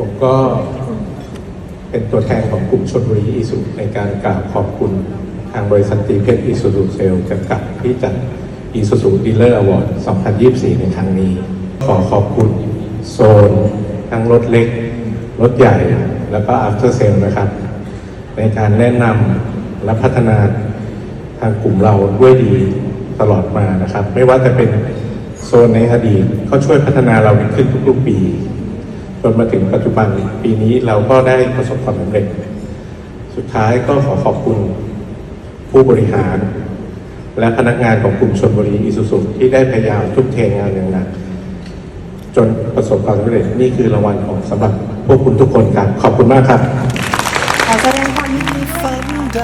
ผมก็เป็นตัวแทนของกลุ่มชนบุรีอีสุในการกราบขอบคุณทางบริษัทตีเพชรอีสุซูเซลจำกัดที่จัดอีสุซูดีลเลอร์อวอร์ด 2024 ในครั้งนี้ ขอขอบคุณโซน ทั้งรถเล็ก รถใหญ่ แล้วก็ after sale นะครับ ในการแนะนำและพัฒนาทางกลุ่มเราด้วยดีตลอดมานะครับ ไม่ว่าจะเป็นโซนในอดีตเขาช่วยพัฒนาเราขึ้นทุกๆปี จนมาถึงปัจจุบันปีนี้เราก็ได้ประสบความสำเร็จ สุดท้ายก็ขอขอบคุณผู้บริหาร และพนักงานของกลุ่มชนบุรีอิสุสุที่ได้พยายามทุ่มเทงานอย่างหนักจนประสบความสำเร็จนี่คือรางวัลของสำหรับพวกคุณทุกคนครับ ขอบคุณมากครับ ขอแสดงความยินดีฝันใด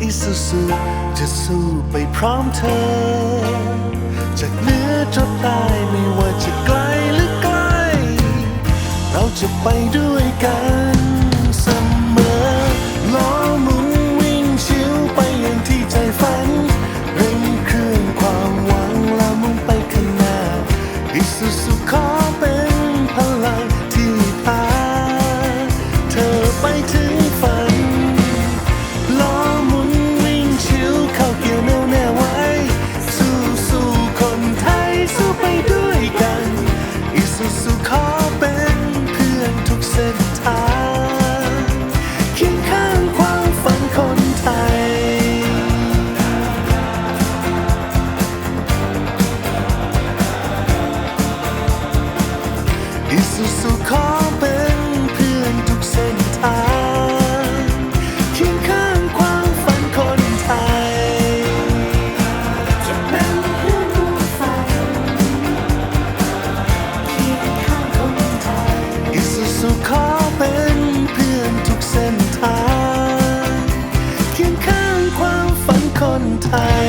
อิสุสุจะสู้ไปพร้อมเธอ จากเนือจดตา เราจะไปด้วยกันเสมอล้อหมุนวิ่งชิวไปอย่างที่ใจฝันเร่งเครื่องความหวังแล้วมุ่งไปข้างหน้าอิสุสุขอเป็นพลังที่พาเธอไปถึง อิสุสุขอเป็นเพื่อนทุกเส้นทางเคียงข้างความฝันคนไทย จะเป็นเพื่อนร่วมฝันเคียงข้างคนไทยอิสุสุขอเป็นเพื่อนทุกเส้นทางเคียงข้างความฝันคนไทย